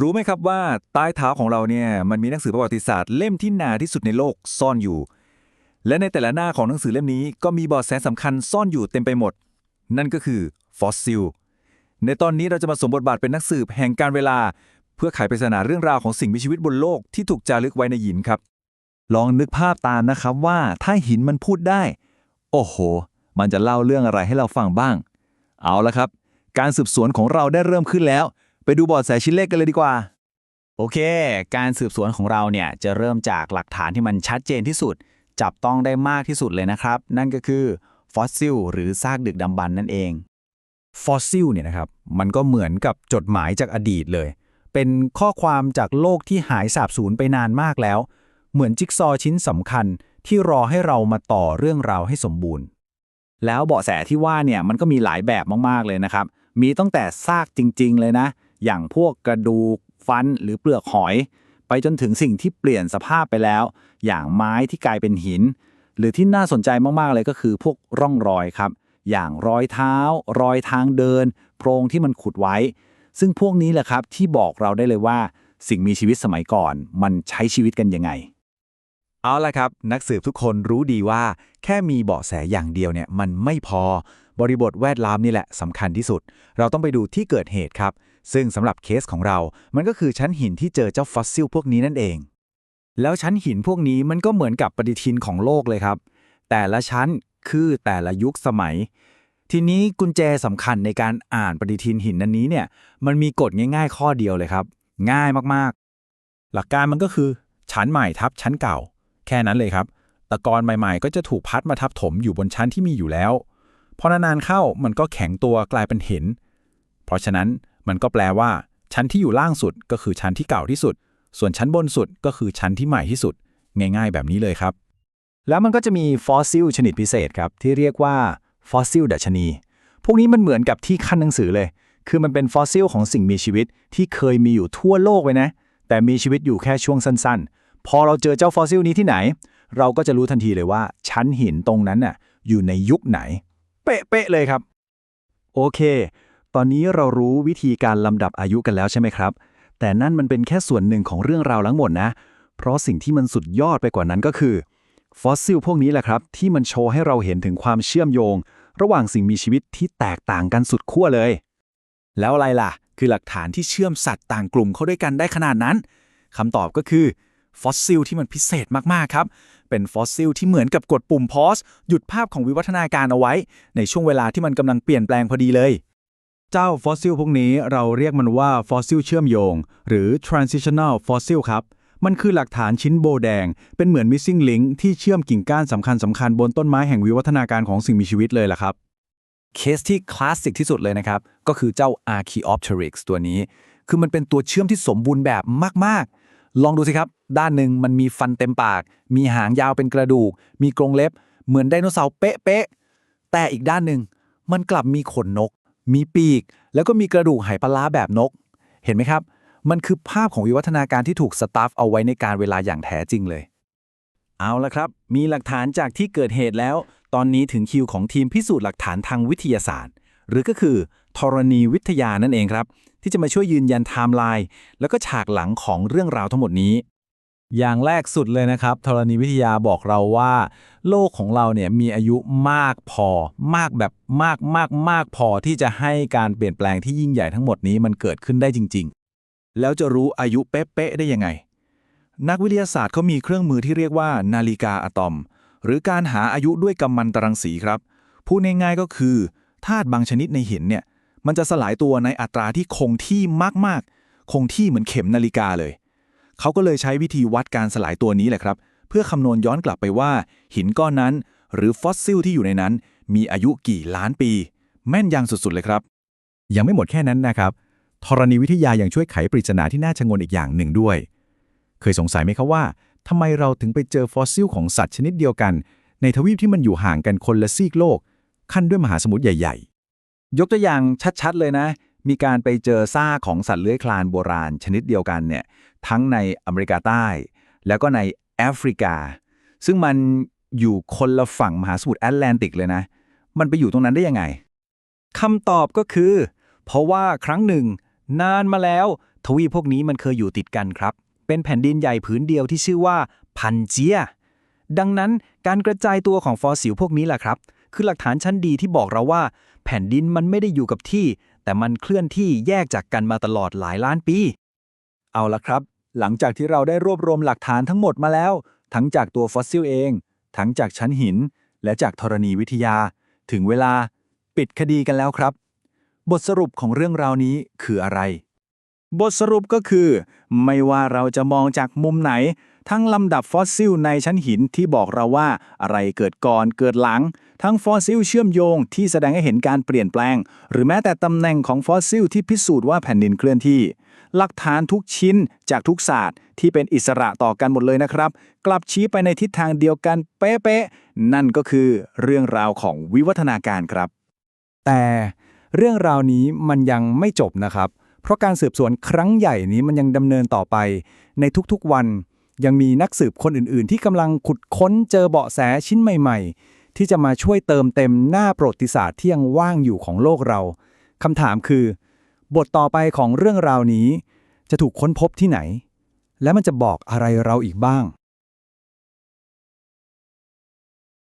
รู้ไหมครับว่าใต้เท้าของเราเนี่ยมันมีหนังสือประวัติศาสตร์เล่มที่หนาที่สุดในโลกซ่อนอยู่ และในแต่ละหน้าของหนังสือเล่มนี้ก็มีเบาะแสสำคัญซ่อนอยู่เต็มไปหมด นั่นก็คือฟอสซิลในตอนนี้เราจะมาสมบทบาทเป็นนักสืบแห่งการเวลา เพื่อไขปริศนาเรื่องราวของสิ่งมีชีวิตบนโลกที่ถูกจารึกไว้ในหินครับ ลองนึกภาพตามนะครับว่าถ้าหินมันพูดได้ โอ้โห มันจะเล่าเรื่องอะไรให้เราฟังบ้าง เอาละครับ การสืบสวนของเราได้เริ่มขึ้นแล้ว ไปดูบอดแสชิ้นเลขกันเลยดีกว่า โอเค การสืบสวนของเราเนี่ยจะเริ่มจากหลักฐานที่มันชัดเจนที่สุด จับต้องได้มากที่สุดเลยนะครับ นั่นก็คือฟอสซิลหรือซากดึกดำบรรนั่นเองฟอสซิลเนี่ยนะครับมันก็เหมือนกับจดหมายจากอดีตเลย เป็นข้อความจากโลกที่หายสาบสูญไปนานมากแล้ว เหมือนจิ๊กซอว์ชิ้นสำคัญที่รอให้เรามาต่อเรื่องราวให้สมบูรณ์ แล้วเบาะแสที่ว่าเนี่ยมันก็มีหลายแบบมากๆเลยนะครับ มีตั้งแต่ซากจริง ๆ เลยนะ อย่างพวกกระดูก ฟันหรือเปลือกหอย ไปจนถึงสิ่งที่เปลี่ยนสภาพไปแล้ว อย่างไม้ที่กลายเป็นหิน หรือที่น่าสนใจมากๆเลยก็คือพวกร่องรอยครับ อย่างรอยเท้า รอยทางเดิน โพรงที่มันขุดไว้ ซึ่งพวกนี้แหละครับที่บอกเราได้เลยว่า สิ่งมีชีวิตสมัยก่อน มันใช้ชีวิตกันยังไงเอาละครับ นักสืบทุกคนรู้ดีว่า แค่มีเบาะแสอย่างเดียวเนี่ยมันไม่พอ บริบทแวดล้อมนี่แหละสำคัญที่สุด เราต้องไปดูที่เกิดเหตุครับ ซึ่งสำหรับเคสของเรา มันก็คือชั้นหินที่เจอเจ้าฟอสซิลพวกนี้นั่นเอง แล้วชั้นหินพวกนี้มันก็เหมือนกับปฏิทินของโลกเลยครับ แต่ละชั้นคือแต่ละยุคสมัย ทีนี้กุญแจสำคัญในการอ่านปฏิทินหินนั้นนี้เนี่ย มันมีกฎง่าย ๆ ข้อเดียวเลยครับ ง่ายมากๆ หลักการมันก็คือ ชั้นใหม่ทับชั้นเก่า แค่นั้นเลยครับ ตะกอนใหม่ๆ ก็จะถูกพัดมาทับถมอยู่บนชั้นที่มีอยู่แล้วพอนานๆเข้ามันก็แข็งตัวกลายเป็นหิน เพราะฉะนั้น มันก็แปลว่า ชั้นที่อยู่ล่างสุดก็คือชั้นที่เก่าที่สุด ส่วนชั้นบนสุดก็คือชั้นที่ใหม่ที่สุด ง่ายๆ แบบนี้เลยครับ แล้วมันก็จะมีฟอสซิลชนิดพิเศษครับ ที่เรียกว่าฟอสซิลดัชนี พวกนี้มันเหมือนกับที่ขั้นหนังสือเลย คือมันเป็นฟอสซิลของสิ่งมีชีวิตที่เคยมีอยู่ทั่วโลกเลยนะ แต่มีชีวิตอยู่แค่ช่วงสั้น ๆ พอเราเจอเจ้าฟอสซิลนี้ที่ไหน เราก็จะรู้ทันทีเลยว่า ชั้นหินตรงนั้นน่ะอยู่ในยุคไหน เป๊ะๆเลยครับ โอเค อนนี้เรารู้วิธีการลำดับอายุกันแล้วใช่ไหมครับ แต่นั่นมันเป็นแค่ส่วนหนึ่งของเรื่องราวทั้งหมดนะ เพราะสิ่งที่มันสุดยอดไปกว่านั้นก็คือ ฟอสซิลพวกนี้แหละครับ ที่มันโชว์ให้เราเห็นถึงความเชื่อมโยง ระหว่างสิ่งมีชีวิตที่แตกต่างกันสุดขั้วเลย แล้วอะไรล่ะ คือหลักฐานที่เชื่อมสัตว์ต่างกลุ่มเข้าด้วยกันได้ขนาดนั้นคำตอบก็คือฟอสซิลที่มันพิเศษมาก ๆ ครับ เป็นฟอสซิลที่เหมือนกับกดปุ่มพอสหยุดภาพของวิวัฒนาการเอาไว้ ในช่วงเวลาที่มันกำลังเปลี่ยนแปลงพอดีเลย เจ้าฟอสซิลพวกนี้เราเรียกมันว่าฟอสซิลเชื่อมโยง หรือ transitional fossil ครับ มันคือหลักฐานชิ้นโบแดง เป็นเหมือน missing link ที่เชื่อมกิ่งก้านสำคัญสำคัญบนต้นไม้แห่งวิวัฒนาการของสิ่งมีชีวิตเลยล่ะครับ เคสที่คลาสสิกที่สุดเลยนะครับ ก็คือเจ้า Archaeopteryx ตัวนี้ คือมันเป็นตัวเชื่อมที่สมบูรณ์แบบมาก ๆ ลองดูสิครับ ด้านหนึ่งมันมีฟันเต็มปาก มีหางยาวเป็นกระดูก มีกรงเล็บ เหมือนไดโนเสาร์เป๊ะๆแต่อีกด้านหนึ่งมันกลับมีขนนก มีปีก แล้วก็มีกระดูกไหปลาร้าแบบนก เห็นไหมครับ มันคือภาพของวิวัฒนาการที่ถูกสตาฟเอาไว้ในการเวลาอย่างแท้จริงเลย เอาละครับ มีหลักฐานจากที่เกิดเหตุแล้ว ตอนนี้ถึงคิวของทีมพิสูจน์หลักฐานทางวิทยาศาสตร์ หรือก็คือธรณีวิทยานั่นเองครับ ที่จะมาช่วยยืนยันไทม์ไลน์แล้วก็ฉากหลังของเรื่องราวทั้งหมดนี้ อย่างแรกสุดเลยนะครับธรณีวิทยาบอกเราว่า โลกของเราเนี่ยมีอายุมากพอ มากแบบมากมากมากพอที่จะให้การเปลี่ยนแปลงที่ยิ่งใหญ่ทั้งหมดนี้มันเกิดขึ้นได้จริง ๆ แล้วจะรู้อายุเป๊ะๆได้ยังไง นักวิทยาศาสตร์เขามีเครื่องมือที่เรียกว่านาฬิกาอะตอม หรือการหาอายุด้วยกัมมันตรังสีครับพูดง่ายๆก็คือธาตุบางชนิดในหินเนี่ยมันจะสลายตัวในอัตราที่คงที่มากๆ คงที่เหมือนเข็มนาฬิกาเลย เขาก็เลยใช้วิธีวัดการสลายตัวนี้แหละครับ เพื่อคำนวณย้อนกลับไปว่า หินก้อนนั้น หรือฟอสซิลที่อยู่ในนั้น มีอายุกี่ล้านปี แม่นยำสุดๆเลยครับ ยังไม่หมดแค่นั้นนะครับธรณีวิทยายังช่วยไขปริศนาที่น่าชงนอีกอย่างหนึ่งด้วย เคยสงสัยไหมครับว่าทำไมเราถึงไปเจอฟอสซิลของสัตว์ชนิดเดียวกัน ในทวีปที่มันอยู่ห่างกันคนละซีกโลก ขั้นด้วยมหาสมุทรใหญ่ ๆ ยกตัวอย่างชัดๆเลยนะ มีการไปเจอซากของสัตว์เลื้อยคลานโบราณชนิดเดียวกันเนี่ยทั้งในอเมริกาใต้ แล้วก็ในแอฟริกา ซึ่งมันอยู่คนละฝั่งมหาสมุทรแอตแลนติกเลยนะ มันไปอยู่ตรงนั้นได้ยังไงคำตอบก็คือ เพราะว่าครั้งหนึ่ง นานมาแล้ว ทวีพวกนี้มันเคยอยู่ติดกันครับ เป็นแผ่นดินใหญ่ผืนเดียวที่ชื่อว่าพันเจีย ดังนั้นการกระจายตัวของฟอสซิลพวกนี้แหละครับ คือหลักฐานชั้นดีที่บอกเราว่า แผ่นดินมันไม่ได้อยู่กับที่ แต่มันเคลื่อนที่แยกจากกันมาตลอดหลายล้านปี เอาละครับ หลังจากที่เราได้รวบรวมหลักฐานทั้งหมดมาแล้ว ทั้งจากตัวฟอสซิลเอง ทั้งจากชั้นหิน และจากธรณีวิทยา ถึงเวลาปิดคดีกันแล้วครับ บทสรุปของเรื่องราวนี้คืออะไร บทสรุปก็คือ ไม่ว่าเราจะมองจากมุมไหน ทั้งลำดับฟอสซิลในชั้นหินที่บอกเราว่าอะไรเกิดก่อนเกิดหลัง ทั้งฟอสซิลเชื่อมโยงที่แสดงให้เห็นการเปลี่ยนแปลง หรือแม้แต่ตำแหน่งของฟอสซิลที่พิสูจน์ว่าแผ่นดินเคลื่อนที่ หลักฐานทุกชิ้นจากทุกศาสตร์ที่เป็นอิสระต่อกันหมดเลยนะครับ กลับชี้ไปในทิศทางเดียวกันเป๊ะๆนั่นก็คือเรื่องราวของวิวัฒนาการครับ แต่เรื่องราวนี้มันยังไม่จบนะครับ เพราะการสืบสวนครั้งใหญ่นี้มันยังดำเนินต่อไปในทุกๆวัน ยังมีนักสืบคนอื่นๆ ที่กำลังขุดค้นเจอเบาะแสชิ้นใหม่ๆ ที่จะมาช่วยเติมเต็มหน้าประวัติศาสตร์ที่ยังว่างอยู่ของโลกเราคำถามคือ บทต่อไปของเรื่องราวนี้ จะถูกค้นพบที่ไหน และมันจะบอกอะไรเราอีกบ้าง